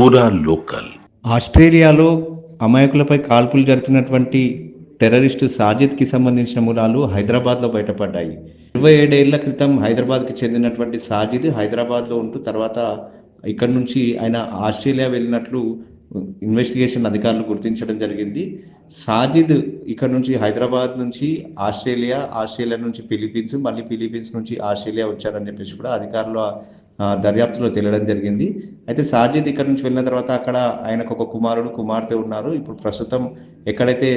పూరా లోకల్. ఆస్ట్రేలియాలో అమాయకులపై కాల్పులు జరిపినటువంటి టెర్రరిస్టు సాజిద్కి సంబంధించిన మూలాలు హైదరాబాద్లో బయటపడ్డాయి. ఇరవై ఏడేళ్ళ క్రితం హైదరాబాద్కి చెందినటువంటి సాజిద్ హైదరాబాద్లో ఉంటూ తర్వాత ఇక్కడ నుంచి ఆయన ఆస్ట్రేలియా వెళ్ళినట్లు ఇన్వెస్టిగేషన్ అధికారులు గుర్తించడం జరిగింది. సాజిద్ ఇక్కడ నుంచి హైదరాబాద్ నుంచి ఆస్ట్రేలియా ఆస్ట్రేలియా నుంచి ఫిలిపీన్స్ మళ్ళీ ఫిలిపీన్స్ నుంచి ఆస్ట్రేలియా వచ్చారని చెప్పేసి కూడా అధికారులు దర్యాప్తులో తెలియడం జరిగింది. అయితే సాజిద్ ఇక్కడ నుంచి వెళ్ళిన తర్వాత అక్కడ ఆయనకు ఒక కుమారుడు కుమార్తె ఉన్నారు. ఇప్పుడు ప్రస్తుతం ఎక్కడైతే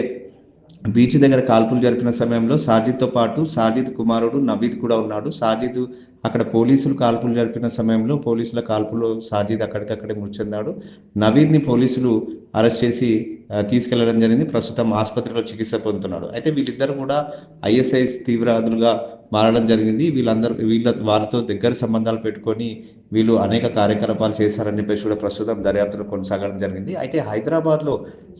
బీచ్ దగ్గర కాల్పులు జరిపిన సమయంలో సాజిద్తో పాటు సాజిద్ కుమారుడు నవీద్ కూడా ఉన్నాడు. సాజిద్ అక్కడ పోలీసులు కాల్పులు జరిపిన సమయంలో పోలీసుల కాల్పులో సాజిద్ అక్కడికక్కడే మృతి చెందాడు నవీద్ని పోలీసులు అరెస్ట్ చేసి తీసుకెళ్ళడం జరిగింది. ప్రస్తుతం ఆసుపత్రిలో చికిత్స పొందుతున్నాడు. అయితే వీళ్ళిద్దరు కూడా ఐఎస్ఐఎస్ తీవ్రవాదులుగా మారడం జరిగింది. వీళ్ళందరూ వీళ్ళ వారితో దగ్గర సంబంధాలు పెట్టుకొని వీళ్ళు అనేక కార్యకలాపాలు చేశారని చెప్పేసి కూడా ప్రస్తుతం దర్యాప్తులు కొనసాగడం జరిగింది. అయితే హైదరాబాద్లో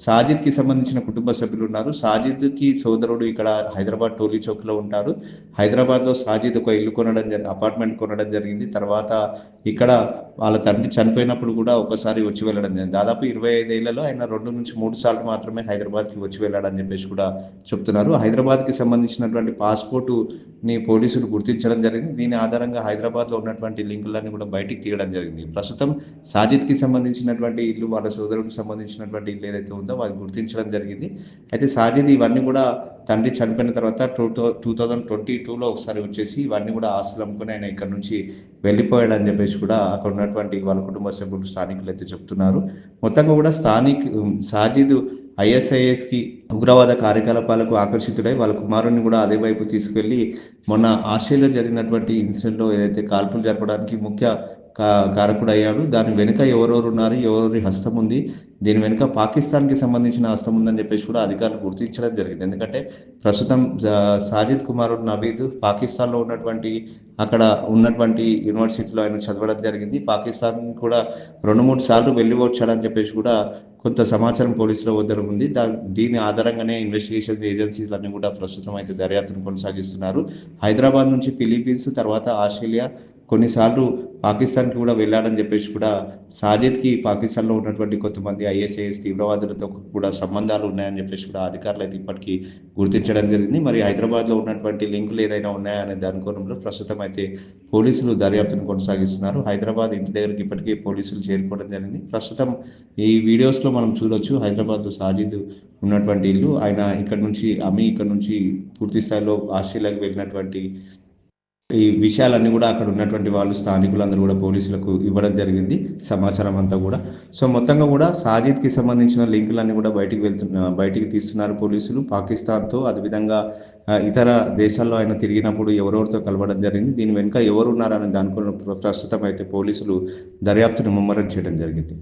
సాజిద్కి సంబంధించిన కుటుంబ సభ్యులు ఉన్నారు. సాజిద్కి సోదరుడు ఇక్కడ హైదరాబాద్ టోలీ చౌక్లో ఉంటారు. హైదరాబాద్లో సాజిద్ ఒక ఇల్లు కొనడం జరిగి అపార్ట్మెంట్ కొనడం జరిగింది. తర్వాత ఇక్కడ వాళ్ళ తండ్రి చనిపోయినప్పుడు కూడా ఒకసారి వచ్చి వెళ్ళడం జరిగింది. దాదాపు ఇరవై ఐదేళ్ళలో ఆయన రెండు నుంచి మూడు సార్లు మాత్రమే హైదరాబాద్కి వచ్చి వెళ్ళాడని చెప్పేసి కూడా చెప్తున్నారు. హైదరాబాద్కి సంబంధించినటువంటి పాస్పోర్టుని పోలీసులు గుర్తించడం జరిగింది. దీని ఆధారంగా హైదరాబాద్లో ఉన్నటువంటి లింకులన్నీ కూడా బయటికి తీయడం జరిగింది. ప్రస్తుతం సాజిద్కి సంబంధించినటువంటి ఇల్లు వాళ్ళ సోదరుడికి సంబంధించినటువంటి ఇల్లు ఏదైతే ఉందో వాళ్ళు గుర్తించడం జరిగింది. అయితే సాజిద్ ఇవన్నీ కూడా తండ్రి చనిపోయిన తర్వాత టూ టూ థౌజండ్ ట్వంటీ టూలో ఒకసారి వచ్చేసి ఇవన్నీ కూడా ఆస్తులు అమ్ముకుని ఆయన ఇక్కడ నుంచి వెళ్ళిపోయాడని చెప్పేసి కూడా అక్కడ ఉన్నటువంటి వాళ్ళ కుటుంబ సభ్యులు స్థానికులు అయితే చెప్తున్నారు. మొత్తంగా కూడా స్థానిక సాజిద్ ఐఎస్ఐఎస్కి ఉగ్రవాద కార్యకలాపాలకు ఆకర్షితుడై వాళ్ళ కుమారుని కూడా అదే వైపు తీసుకెళ్ళి మొన్న ఆస్ట్రేలియా జరిగినటువంటి ఇన్సిడెంట్లో ఏదైతే కాల్పులు జరపడానికి ముఖ్య కారకుడు అయ్యాడు దాని వెనుక ఎవరెవరు ఉన్నారు? ఎవరి హస్తం ఉంది? దీని వెనుక పాకిస్తాన్కి సంబంధించిన హస్తం ఉందని చెప్పేసి కూడా అధికారులు గుర్తించడం జరిగింది. ఎందుకంటే ప్రస్తుతం సాజిద్ కుమార్ నవీద్ పాకిస్తాన్లో ఉన్నటువంటి అక్కడ ఉన్నటువంటి యూనివర్సిటీలో ఆయన చదవడం జరిగింది. పాకిస్తాన్ కూడా రెండు మూడు సార్లు వెళ్ళి వచ్చాడని చెప్పేసి కూడా కొంత సమాచారం పోలీసుల వద్ద ఉంది. దా దీని ఆధారంగానే ఇన్వెస్టిగేషన్ ఏజెన్సీలు అన్ని కూడా ప్రస్తుతం అయితే దర్యాప్తును కొనసాగిస్తున్నారు. హైదరాబాద్ నుంచి ఫిలిపీన్స్ తర్వాత ఆస్ట్రేలియా కొన్నిసార్లు పాకిస్తాన్కి కూడా వెళ్ళాడని చెప్పేసి కూడా సాజిద్కి పాకిస్తాన్లో ఉన్నటువంటి కొంతమంది ఐఎస్ఐఎస్ తీవ్రవాదులతో కూడా సంబంధాలు ఉన్నాయని చెప్పేసి కూడా అధికారులు అయితే ఇప్పటికీ గుర్తించడం జరిగింది. మరి హైదరాబాద్లో ఉన్నటువంటి లింకులు ఏదైనా ఉన్నాయనే దాని కోణంలో ప్రస్తుతం అయితే పోలీసులు దర్యాప్తును కొనసాగిస్తున్నారు. హైదరాబాద్ ఇంటి దగ్గరికి ఇప్పటికీ పోలీసులు చేరుకోవడం జరిగింది. ప్రస్తుతం ఈ వీడియోస్లో మనం చూడొచ్చు హైదరాబాద్ సాజిద్ ఉన్నటువంటి ఇల్లు. ఆయన ఇక్కడ నుంచి అమి ఇక్కడ నుంచి పూర్తి స్థాయిలో ఆస్ట్రేలియాకి వెళ్ళినటువంటి ఈ విషయాలన్నీ కూడా అక్కడ ఉన్నటువంటి వాళ్ళు స్థానికులందరూ కూడా పోలీసులకు ఇవ్వడం జరిగింది సమాచారం అంతా కూడా. సో మొత్తంగా కూడా సాజిద్కి సంబంధించిన లింకులన్నీ కూడా బయటికి వెళ్తున్న బయటికి తీస్తున్నారు పోలీసులు. పాకిస్తాన్తో అదేవిధంగా ఇతర దేశాల్లో ఆయన తిరిగినప్పుడు ఎవరెవరితో కలవడం జరిగింది దీని వెనుక ఎవరు ఉన్నారనే ప్రస్తుతం అయితే పోలీసులు దర్యాప్తును ముమ్మరం చేయడం జరిగింది.